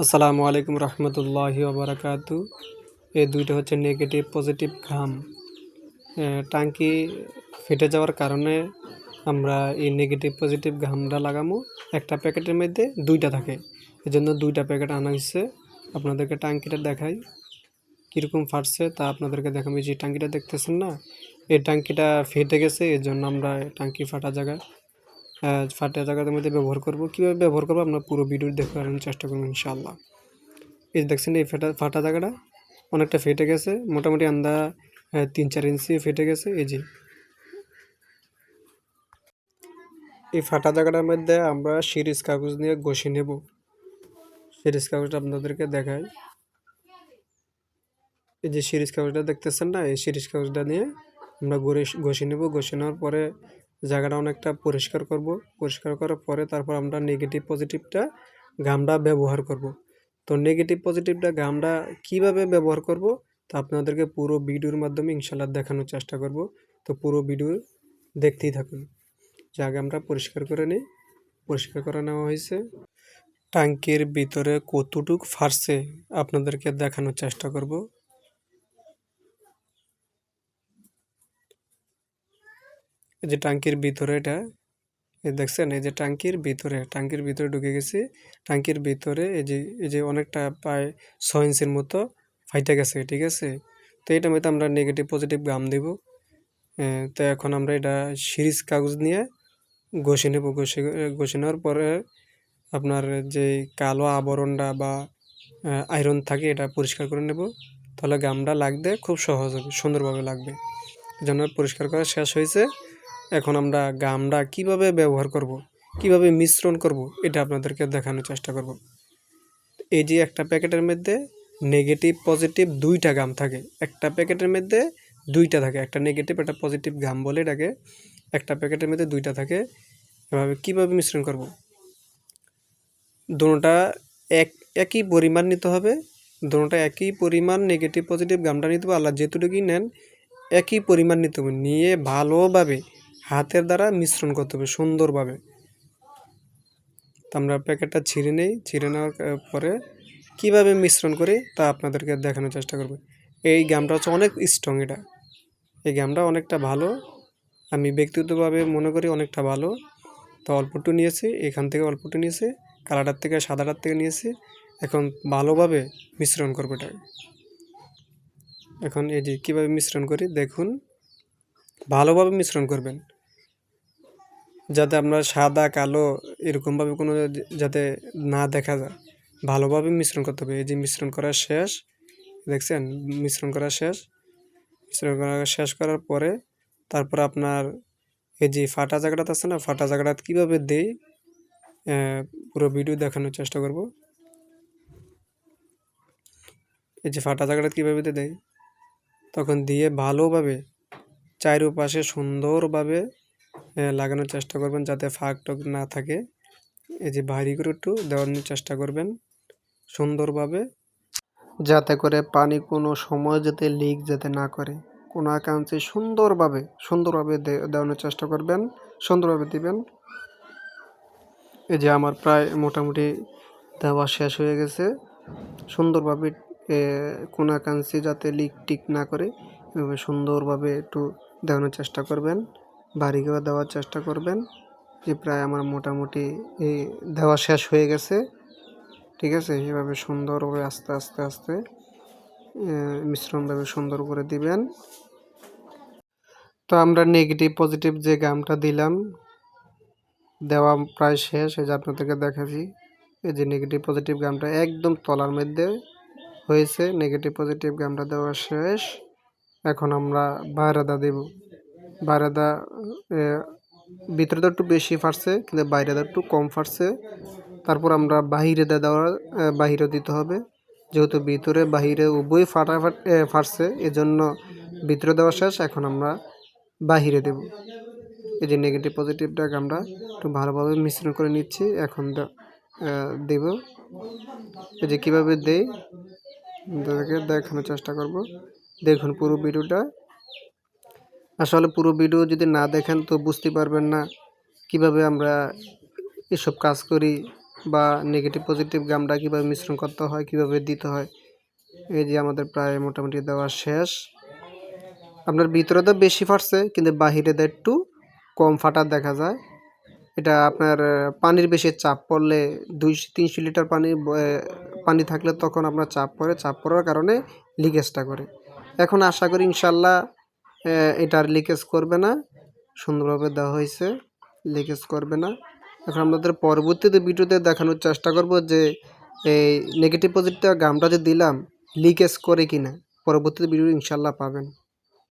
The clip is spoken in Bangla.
আসসালামু আলাইকুম রহমতুল্লাহি ওবরাকাতু। এই দুইটা হচ্ছে নেগেটিভ পজিটিভ ঘাম। টাঙ্কি ফেটে যাওয়ার কারণে আমরা এই নেগেটিভ পজিটিভ ঘামটা লাগামো। একটা প্যাকেটের মধ্যে দুইটা থাকে। এই জন্য দুইটা প্যাকেট আনা হয়েছে আপনাদেরকে টাঙ্কিটা দেখাই। কীরকম ফাটছে তা আপনাদেরকে দেখাবো যে টাঙ্কিটা দেখতেছেন না? এই টাঙ্কিটা ফেটে গেছে এর জন্য আমরা টাঙ্কি ফাটা জায়গা আহ, ফাটা জায়গার মধ্যে ব্যবহার করব। কীভাবে ব্যবহার করব? আপনার পুরো ভিডিও দেখার চেষ্টা করব ইনশাআল্লাহ। এই দেখছেন, এই ফাটা ফাটা জায়গাটা অনেকটা ফেটে গেছে। মোটামুটি আন্দা তিন চার ইঞ্চি ফেটে গেছে। এই যে এই ফাটা জায়গাটার মধ্যে আমরা সিরিজ কাগজ নিয়ে ঘষে নেব। সিরিজ কাগজটা আপনাদেরকে দেখাই। এই যে সিরিজ কাগজটা দেখতেছেন না? এই সিরিজ কাগজটা নিয়ে আমরা ঘুরে, ঘষে নেব। ঘষে নেওয়ার পরে জায়গাটা অনেকটা পরিষ্কার করব। পরিষ্কার করার পরে তারপর আমরা নেগেটিভ পজিটিভটা গামটা ব্যবহার করব। তো নেগেটিভ পজিটিভটা গামটা কীভাবে ব্যবহার করব? তা আপনাদেরকে পুরো ভিডিওর মাধ্যমে ইনশাল্লাহ দেখানোর চেষ্টা করব। তো পুরো ভিডিও দেখতেই থাকুন। জায়গা আমরা পরিষ্কার করে নিই, পরিষ্কার করে নেওয়া হয়েছে। ট্যাঙ্কির ভিতরে কতটুক ফাটছে আপনাদেরকে দেখানোর চেষ্টা করব। এই যে ট্যাঙ্কির ভিতরে এটা দেখছেন, এই যে ট্যাঙ্কির ভিতরে ট্যাঙ্কির ভিতরে ঢুকে গেছি। ট্যাঙ্কির ভিতরে এই যে এই যে অনেকটা প্রায় ছয় ইঞ্চির মতো ফাইটে গেছে, ঠিক আছে? তো এটার মধ্যে আমরা নেগেটিভ পজিটিভ গাম দেব। তো এখন আমরা এটা সিরিজ কাগজ নিয়ে ঘষে নেব। ঘষে ঘষে নেওয়ার পরে আপনার যে কালো আবরণটা বা আয়রন থাকে এটা পরিষ্কার করে নেব। তাহলে গামটা লাগতে খুব সহজ হবে, সুন্দরভাবে লাগবে। জন্য পরিষ্কার করা শেষ হয়েছে। এখন আমরা গামটা কীভাবে ব্যবহার করব। কীভাবে মিশ্রণ করব, এটা আপনাদেরকে দেখানোর চেষ্টা করব। এই যে একটা প্যাকেটের মধ্যে নেগেটিভ পজিটিভ দুইটা গাম থাকে। একটা প্যাকেটের মধ্যে দুইটা থাকে। একটা নেগেটিভ একটা পজিটিভ গাম বলে এটাকে। একটা প্যাকেটের মধ্যে দুইটা থাকে। এভাবে কীভাবে মিশ্রণ করব? দুটোটা এক, একই পরিমাণ নিতে হবে। দুটোটা একই পরিমাণ নেগেটিভ পজিটিভ গামটা নিতে হবে। আল্লাহ যেটুকুই নেন, একই পরিমাণ নিতে হবে। নিয়ে ভালোভাবে হাতের দ্বারা মিশ্রণ করতে হবে সুন্দরভাবে। তো আমরা প্যাকেটটা ছিঁড়ে নেই। ছিঁড়ে নেওয়ার পরে কীভাবে মিশ্রণ করি তা আপনাদেরকে দেখানোর চেষ্টা করব। এই গামটা হচ্ছে অনেক স্ট্রং এটা। এই গামটা অনেকটা ভালো। আমি ব্যক্তিগতভাবে মনে করি অনেকটা ভালো। তো অল্পটু নিয়েছি, এখান থেকে অল্পটু নিয়েছি কালাটার থেকে সাদাটার থেকে নিয়েছি। এখন ভালোভাবে মিশ্রণ করব এটা এখন এই যে কীভাবে মিশ্রণ করি, দেখুন। ভালোভাবে মিশ্রণ করবেন। যাতে আপনার সাদা, কালো এরকমভাবে কোনো যাতে না দেখা যায়। ভালোভাবে মিশ্রণ করতে হবে। এই যে মিশ্রণ করা শেষ, দেখছেন? মিশ্রণ করা শেষ। মিশ্রণ করা শেষ করার পরে তারপর আপনার এই যে ফাটা জায়গাটা আছে না, ফাটা জায়গাটা কীভাবে দেই পুরো ভিডিও দেখানোর চেষ্টা করব। এই যে ফাটা জায়গাটা কীভাবে দেয় তখন দিয়ে ভালোভাবে চারোপাশে সুন্দরভাবে লাগানোর চেষ্টা করবেন যাতে ফাঁক টক না থাকে। এই যে ভারী করে একটু দেওয়ানোর চেষ্টা করবেন সুন্দরভাবে যাতে করে পানি কোনো সময় যাতে লিক যাতে না করে। কোনো আকাঙ্ক্ষে সুন্দরভাবে সুন্দরভাবে দেওয়ানোর চেষ্টা করবেন সুন্দরভাবে দিবেন। এই যে আমার প্রায় মোটামুটি দেওয়া শেষ হয়ে গেছে। সুন্দরভাবে এ, কোনো আকাঙ্ক্ষে যাতে লিক টিক না করে এভাবে সুন্দরভাবে একটু দেওয়ানোর চেষ্টা করবেন, বাড়ি করে দেওয়ার চেষ্টা করবেন, যে প্রায় আমার মোটামুটি এই দেওয়া শেষ হয়ে গেছে। ঠিক আছে? এভাবে সুন্দরভাবে আস্তে আস্তে আস্তে মিশ্রণভাবে সুন্দর করে দিবেন। তো আমরা নেগেটিভ পজিটিভ যে গামটা দিলাম, দেওয়া প্রায় শেষ। এই যে আপনাদেরকে দেখাচ্ছি, এই যে নেগেটিভ পজিটিভ গামটা একদম তলার মধ্যে হয়েছে। নেগেটিভ পজিটিভ গামটা দেওয়া শেষ। এখন আমরা বাইরাদা দেব। বাইরাদা ভিতরে তো একটু বেশি ফাটছে কিন্তু বাইরে একটু কম ফাটছে। তারপর আমরা বাহিরে দা দেওয়ার আহ, বাহিরে দিতে হবে। যেহেতু ভিতরে বাহিরে উভয় ফাটা ফাটছে এজন্য ভিতরে দেওয়া শেষ এখন আমরা বাহিরে দেব। এই যে নেগেটিভ পজিটিভটাকে আমরা একটু ভালোভাবে মিশ্রণ করে নিচ্ছি এখন দেব। এই যে কীভাবে দেই আপনাদেরকে দেখানোর চেষ্টা করব। দেখুন পুরো ভিডিওটা। আসলে পুরো ভিডিও যদি না দেখেন তো বুঝতে পারবেন না কীভাবে আমরা এসব কাজ করি বা নেগেটিভ পজিটিভ গামটা কীভাবে মিশ্রণ করতে হয়, কীভাবে দিতে হয়। এই যে আমাদের প্রায় মোটামুটি দেওয়া শেষ। আপনার ভিতরে তো বেশি ফাটছে, কিন্তু বাহিরে তো একটু কম ফাটা দেখা যায়। এটা আপনার, পানির বেশি চাপ পড়লে দুইশো, তিনশো লিটার পানি পানি থাকলে তখন আপনার চাপ পড়ে। চাপ পড়ার কারণে লিকেজটা করে। এখন আশা করি ইনশাল্লাহ এটার লিকেজ করবে না। সুন্দরভাবে দেওয়া হয়েছে, লিকেজ করবে না। এখন আমাদের পরবর্তীতে ভিডিওতে দেখানোর চেষ্টা করব যে এই নেগেটিভ পজিটিভ গামটা যে দিলাম লিকেজ করে কিনা। পরবর্তীতে ভিডিও ইনশাল্লাহ পাবেন।